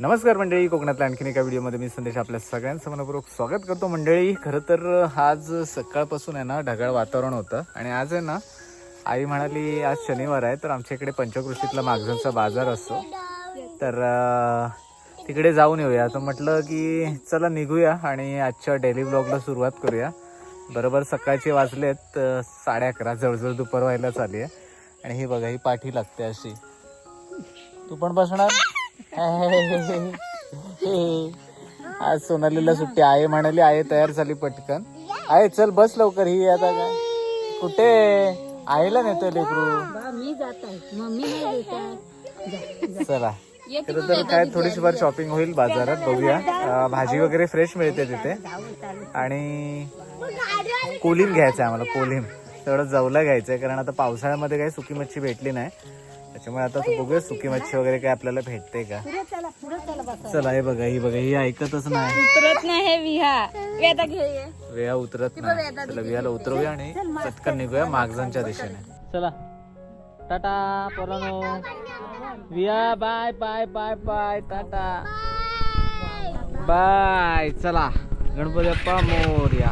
नमस्कार मंडळी कोकणातल्या आणखीन एका व्हिडिओमध्ये मी संदेश आपल्या सगळ्यांचं मनपूर्वक स्वागत करतो. मंडळी खरं तर आज सकाळपासून आहे ना ढगाळ वातावरण होतं आणि आज आहे ना आई म्हणाली आज शनिवार आहे तर आमच्या इकडे पंचकृषीतला मागझनचा बाजार असतो. तर तिकडे जाऊन येऊया. तर म्हटलं की चला निघूया आणि आजच्या डेली ब्लॉगला सुरुवात करूया. बरोबर सकाळचे वाजलेत साडे अकरा जवळजवळ दुपार व्हायला चालली आहे. आणि ही बघा ही पाठी लागते अशी. तू पण बसणार? आज सोनालीला सुट्टी आहे म्हणाली आहे तयार झाली पटकन. आहे चल बस लवकर ही आता काय कुठे? आईला नेतोय लेकरू. मी जात आहे मम्मी चला. खरं तर काय थोडीशी फार शॉपिंग होईल बाजारात बघूया. भाजी वगैरे फ्रेश मिळते तिथे. आणि कोलीम घ्यायचं आहे आम्हाला कोलीम तेवढं जवला घ्यायचं आहे कारण आता पावसाळ्यामध्ये काही सुकी मच्छी भेटली नाही. त्याच्यामुळे आता तो बघूया सुकी मच्छी वगैरे काय आपल्याला भेटते का? पुढे चला पुढे चला बसा. चला हे बघा ही बघा ही ऐकतच नाही. उतरत नाही हे विहा. वेळा उतरत नाही. चला विहाला उतरवूया आणि पटकन निघूया मागजांच्या दिशेने. चला. टाटा पोरानो. विया bye bye bye bye tata. Bye चला. गणपती बाप्पा मोरया.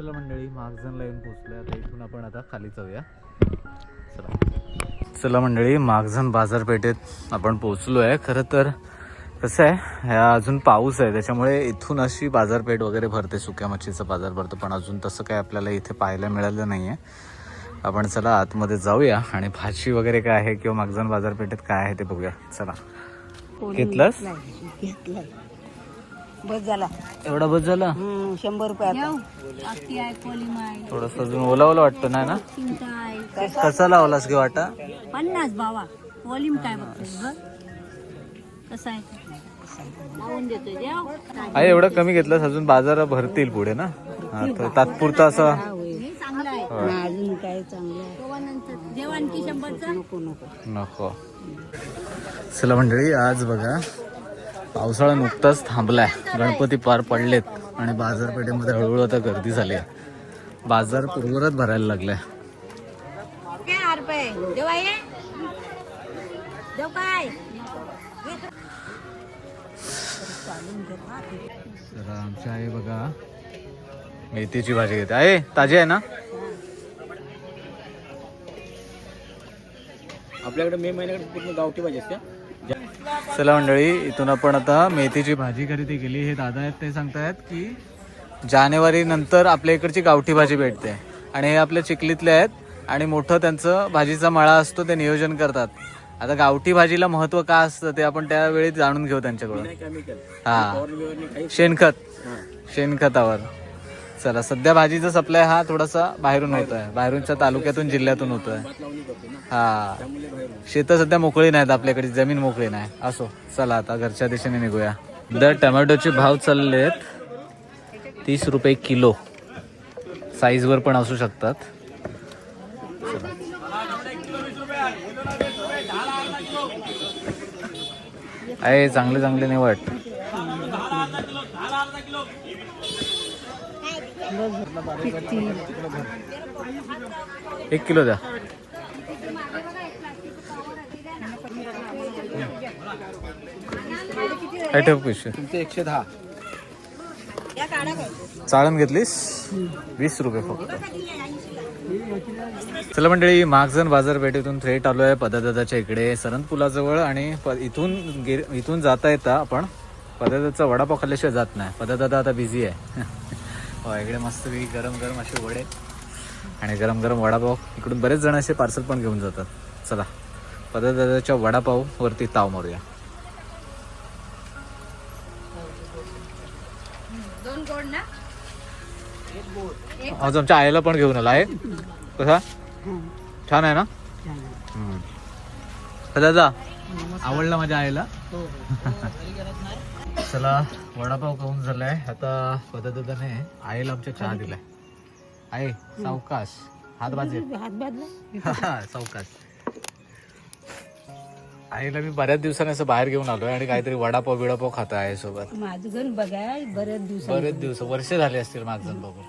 चला मंडळी मागजनला येऊन पोहोचलोय. आता इथून आपण आता खाली जाऊया. चला. चला मंडळी मागजन बाजारपेठेत आपण पोहोचलो आहे खरं तर कसं आहे ह्या अजून पाऊस आहे त्याच्यामुळे इथून अशी बाजारपेठ वगैरे भरते सुक्या मच्छीचं बाजार भरतं पण अजून तसं काय आपल्याला इथे पाहायला मिळालं नाही आहे आपण चला आतमध्ये जाऊया आणि भाजी वगैरे काय आहे किंवा मागजन बाजारपेठेत काय आहे ते बघूया. चला. घेतलंस? बस झाला. एवढा बस झाला? हम्म, शंभर रुपये अख्खी आहे आहे. थोडस अजून ओला ओला वाटतं नाही ना? चिंता आहे. कसा? लावलास गे वाटा? पन्नास बाबा कोलिम काय बघतोस कसं आहे लावून देतोय देव. आहे एवढं कमी घेतलंस अजून बाजार भरतील पुढे ना? हा, तर तात्पुरता असं हे चांगलं आहे. अजून काय चांगलं आहे. जेवण आणखी शंभरचं? नको नको. नको. चला मंडळी आज बघा पावसाळा नुकताच थांबलाय. गणपती पार पडलेत आणि बाजारपेठेमध्ये हळूहळू आता गर्दी झाली आहे. बाजार पूर्वरच भरायला लागलाय. आमच्या आहे आमची आई बघा मेथीची भाजी घेते. आहे ताजी आहे ना? आपल्याकडे मे महिन्याकडे पूर्ण गावठी भाजी असते? चला मंडळी इथून आपण आता मेथीची भाजी खरेदी केली. हे दादा आहेत ते सांगतायत की जानेवारी नंतर आपल्या इकडची गावठी भाजी भेटते. आणि हे आपल्या चिखलीतले आहेत आणि मोठं त्यांचं भाजीचा मळा असतो ते नियोजन करतात. आता गावठी भाजीला महत्त्व का असतं ते आपण त्यावेळी जाणून घेऊ त्यांच्याकडून. हा. शेणखत. शेणखतावर. चला सध्या भाजीचा सप्लाय हा थोडासा बाहेरून होत आहे बाहेरूनच्या तालुक्यातून जिल्ह्यातून होतोय. आहे हा. शेतं सध्या मोकळी नाहीत आपल्याकडे जमीन मोकळी नाही. असो चला आता घरच्या दिशेने निघूया. दर टमॅटोचे भाव चालले आहेत तीस रुपये किलो. साईजवर पण असू शकतात. चला. आहे चांगले चांगले निवड. एक किलो द्या. तुमचे एकशे दहा. चाळण घेतलीस? वीस रुपये फक्त. चला मंडळी मागजन बाजारपेठेतून थेट आलो आहे पदादाच्या इकडे. सरंद पुलाजवळ आणि इथून इथून जाता येता आपण. पदादाचा वडापाव खाल्ल्याशिवाय जात नाही. पदादादा आता बिझी आहे. हो इकडे मस्त गरम गरम असे वडे आणि गरम गरम वडापाव. इकडून बरेच जण असे पार्सल पण घेऊन जातात. चला पदादाच्या वडापाव वरती ताव मारूया. दोन गोड ना? आज आमच्या आईला पण घेऊन आला आहे. कसा? छान आहे ना? दादा आवडला माझ्या आईला? चला वडापाव खाऊन झालाय. आता पदार्थाने आईला आमच्या चहा दिलाय. आई सावकाश. हात बाजे हात बाजला सावकाश. आईला मी बऱ्याच दिवसांनी असं बाहेर घेऊन आलोय आणि काहीतरी वडापाव बिडापाव खातो आहे सोबत. माझं घर बघाय बरेच दिवस बरेच दिवस वर्ष झाले असतील माझं बघून.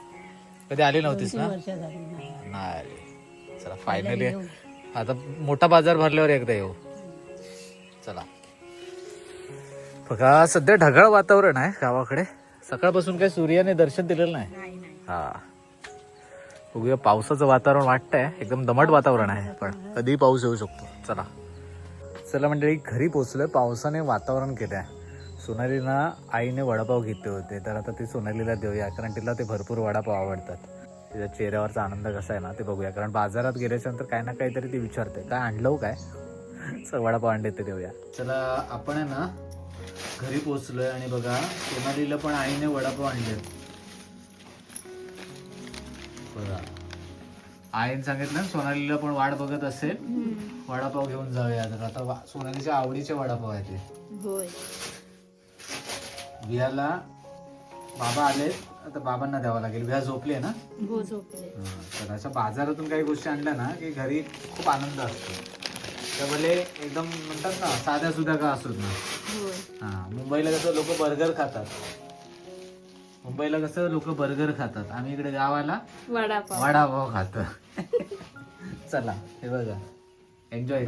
कधी आली नव्हतीस ना? नाही. चला फायनली आता मोठा बाजार भरल्यावर एकदा येऊ. चला. बघा सध्या ढगाळ वातावरण आहे गावाकडे. सकाळपासून काही सूर्याने दर्शन दिलेलं नाही. हा. बघूया पावसाचं वातावरण वाटतंय. एकदम दमट वातावरण आहे पण कधीही पाऊस येऊ शकतो. चला. चला मंडळी घरी पोचलोय पावसाने वातावरण केलंय. सोनालीला आईने वडापाव घेतले होते. तर आता ते सोनालीला देऊया कारण तिला ते भरपूर वडापाव आवडतात. तिच्या चेहऱ्यावरचा आनंद कसा आहे ना ते बघूया. कारण बाजारात गेल्याच्यानंतर काही ना काहीतरी ती विचारते काय आणलं हो काय? वडापाव आणले ते देऊया. चला आपण आहे ना घरी पोचलोय आणि बघा सोनालीला पण आईने वडापाव आणले बघा. आईने सांगितलं सोनालीला पण वाट बघत असेल वडापाव घेऊन जाऊया. तर आता सोनालीच्या आवडीचे वडापाव आहे ते. विहाला बाबा आले आता बाबांना द्यावं लागेल. विहा झोपली ना? हो झोपले तर अशा बाजारातून काही गोष्टी आणल्या ना की घरी खूप आनंद असतो. त्या भले एकदम म्हणतात ना साध्या सुद्धा का असोत ना. हा मुंबईला कसं लोक बर्गर खातात. मुंबईला कसं लोक बर्गर खातात. आम्ही इकडे गावाला वडापाव. वडापाव खातो. चला हे बघा. एन्जॉय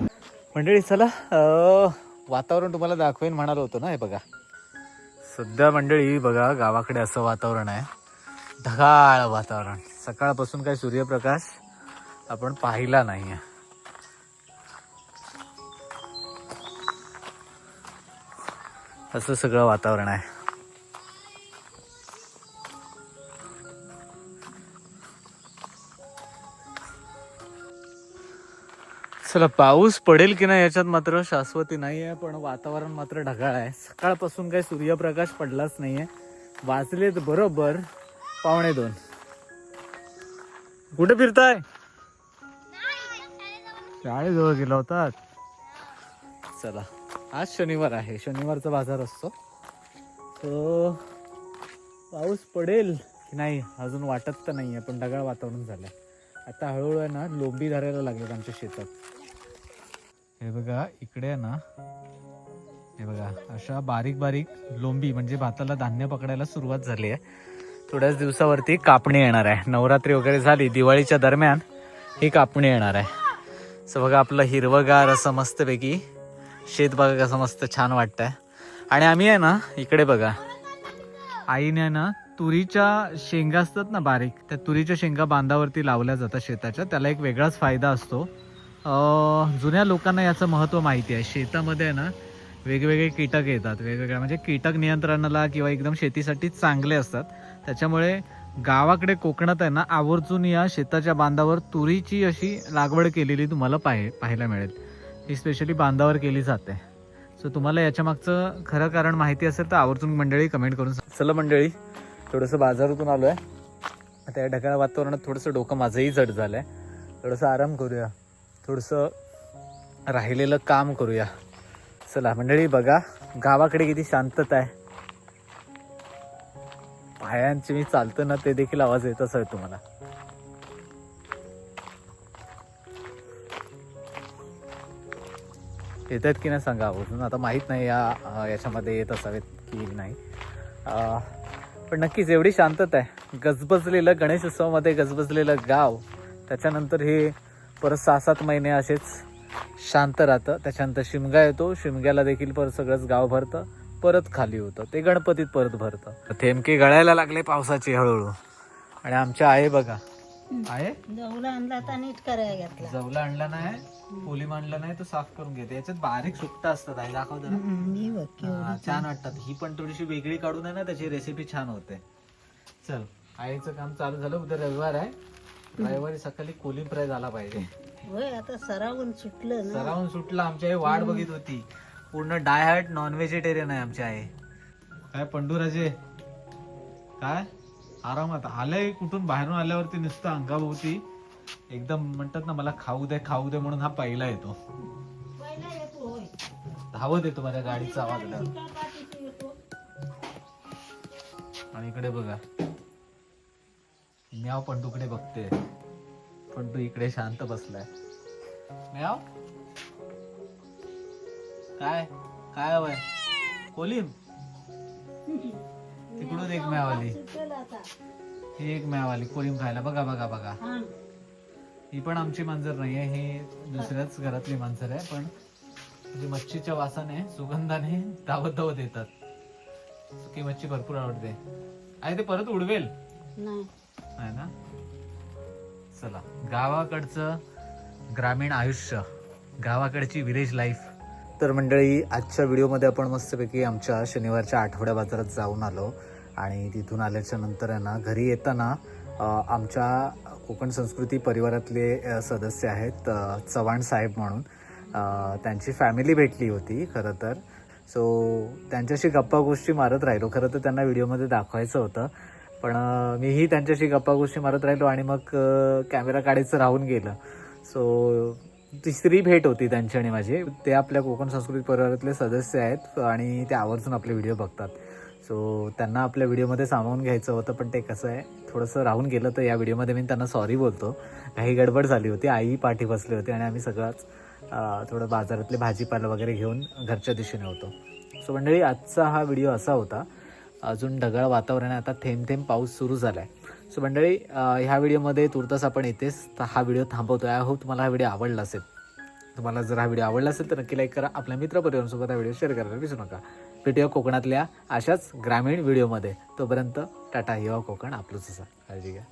मंडळी चला अं, वातावरण तुम्हाला दाखवेन म्हणालो होतो ना हे बघा. सध्या मंडळी बघा गावाकडे असं वातावरण आहे. ढगाळ वातावरण. सकाळपासून काही सूर्यप्रकाश आपण पाहिला नाही आहे असं सगळं वातावरण आहे. चला पाऊस पडेल की नाही याच्यात मात्र शाश्वती नाही आहे पण वातावरण मात्र ढगाळ आहे. सकाळपासून काही सूर्यप्रकाश पडलाच नाहीये. वाजलेत बरोबर पावणे दोन. कुठे फिरताय? शाळेजवळ गेला होतात. चला. आज शनिवार आहे. शनिवारचा बाजार असतो. तो पाऊस पडेल की नाही अजून वाटत तर नाही आहे पण ढगाळ वातावरण झालंय. आता हळूहळू आहे ना लोंबी धरायला लागलेत आमच्या शेतात. हे बघा इकडे आहे ना हे बघा अशा बारीक बारीक लोंबी म्हणजे भाताला धान्य पकडायला सुरुवात झाली आहे. थोड्याच दिवसावरती कापणी येणार आहे. नवरात्री वगैरे झाली दिवाळीच्या दरम्यान ही कापणी येणार आहे. सो बघा आपलं हिरवगार असं मस्तपैकी शेत बघा कसं मस्त छान वाटतंय. आणि आम्ही आहे ना इकडे बघा. आईने ना तुरीच्या शेंगा असतात ना बारीक त्या तुरीच्या शेंगा बांधावरती लावल्या जातात शेताच्या. त्याला एक वेगळाच फायदा असतो. जुन्या लोकांना याचं महत्त्व माहिती आहे. शेतामध्ये आहे ना वेगवेगळे कीटक येतात. वेगवेगळ्या म्हणजे कीटक नियंत्रणाला किंवा एकदम शेतीसाठी चांगले असतात. त्याच्यामुळे गावाकडे कोकणात आहे ना आवर्जून या शेताच्या बांधावर तुरीची अशी लागवड केलेली तुम्हाला पाहे पाहायला मिळेल. ही स्पेशली बांधावर केली जाते. सो तुम्हाला याच्या मागचं खरं कारण माहिती असेल तर आवर्जून मंडळी कमेंट करून चला मंडळी थोडंसं बाजारातून आलो आहे आता या ढगाळ वातावरणात थोडंसं डोकं माझंही जड झालं आहे थोडंसं आराम करूया. थोडंसं राहिलेलं काम करूया. चला मंडळी बघा गावाकडे किती शांतता आहे. पायांची मी चालतो ना ते देखील आवाज येत असेल तुम्हाला. येत आहेत की नाही सांगा. अजून आता माहीत नाही या याच्यामध्ये येत असावेत की नाही. पण नक्कीच एवढी शांतता आहे. गजबजलेलं गणेश उत्सवामध्ये गजबजलेलं गाव त्याच्यानंतर हे परत सहा सात महिने असेच शांत राहतं. त्याच्यानंतर शिमगा येतो. शिमग्याला देखील परत सगळंच गाव भरतं. परत खाली होतं. ते गणपतीत परत भरतं. थेमके गळायला लागले पावसाची हळूहळू. आणि आमच्या आहे बघा. आहे? जवळ आणला तर नीट करायला घेतला. जवला आणला नाही? पोली आणला नाही तो साफ करून घेते. याच्यात बारीक सुट्टा असतात. आई मी बघ हा, छान वाटतात. ही पण थोडीशी वेगळी काढून आहे ना त्याची रेसिपी छान होते. चल आईचं काम चालू झालं. उद्या रविवार आहे. रविवारी सकाळी कोली फ्राय झाला पाहिजे. होय आता सरावून सुटलं ना. सरावून सुटला. आमची आई वाट बघित होती. पूर्ण डायहार्ट नॉन व्हेजिटेरियन आहे आमची आई. काय पंडूराजे? काय? आरामात. आलंय कुठून? बाहेरून आल्यावरती नुसतं अंगाभोवती एकदम म्हणतात ना मला खाऊ दे खाऊ दे म्हणून हा पहिला येतो. धावत येतो माझ्या गाडीचा आवाज. आणि इकडे बघा. म्याव पंडूकडे बघते. पंडू इकडे शांत बसलाय. म्याव? काय? काय हवंय? कोलीम तिकडून एक म्याव आली. ही एक म्याव आली कोलीम खायला. बघा बघा बघा. ही. पण आमची मांजर नाहीये ही दुसऱ्याच घरातली मांजर आहे पण जी मच्छीच्या वासाने सुगंधाने धावत धावत येतात. सुकी मच्छी भरपूर आवडते. आहे ते परत उडवेल? नाही. आहे ना? चला. गावाकडचं ग्रामीण आयुष्य गावाकडची विलेज लाईफ तर मंडळी आजच्या व्हिडिओमध्ये आपण मस्तपैकी आमच्या शनिवारच्या आठवड्या बाजारात जाऊन आलो. आणि तिथून आल्याच्यानंतर आहे ना घरी येताना आमच्या कोकण संस्कृती परिवारातले सदस्य आहेत चव्हाण साहेब म्हणून. त्यांची फॅमिली भेटली होती खरं तर. सो त्यांच्याशी गप्पा गोष्टी मारत राहिलो. खरं तर त्यांना व्हिडिओमध्ये दाखवायचं होतं. पण मीही त्यांच्याशी गप्पा गोष्टी मारत राहिलो आणि मग कॅमेरा काढायचं राहून गेलं. सो तिसरी भेट होती त्यांची आणि माझी. ते आपल्या कोकण संस्कृती परिवारातले सदस्य आहेत आणि ते आवर्जून आपले व्हिडिओ बघतात. सो त्यांना आपल्या व्हिडिओमध्ये सामावून घ्यायचं होतं पण ते कसं आहे थोडंसं राहून गेलं तर या व्हिडिओमध्ये मी त्यांना सॉरी बोलतो. काही गडबड झाली होती आई पाठी बसली होती आणि आम्ही सगळंच थोडं बाजारातले भाजीपाला वगैरे घेऊन घरच्या दिशेने होतो. सो मंडळी आजचा हा व्हिडिओ असा होता अजून ढगाळ वातावरण आहे आता थेंब थेंब पाऊस सुरू झाला आहे सो मंडळी ह्या व्हिडिओमध्ये तुर्तास आपण येतेच तर हा व्हिडिओ थांबवतो आय होप तुम्हाला हा व्हिडिओ आवडला असेल. तुम्हाला जर हा व्हिडिओ आवडला असेल तर नक्की लाईक करा. आपल्या मित्रपरिवारांसोबत हा व्हिडिओ शेअर करायला विसरू नका. भेटूया कोकणातल्या अशाच ग्रामीण व्हिडिओमध्ये. तोपर्यंत टाटा युवा कोकण आपलंच असा. काळजी घ्या.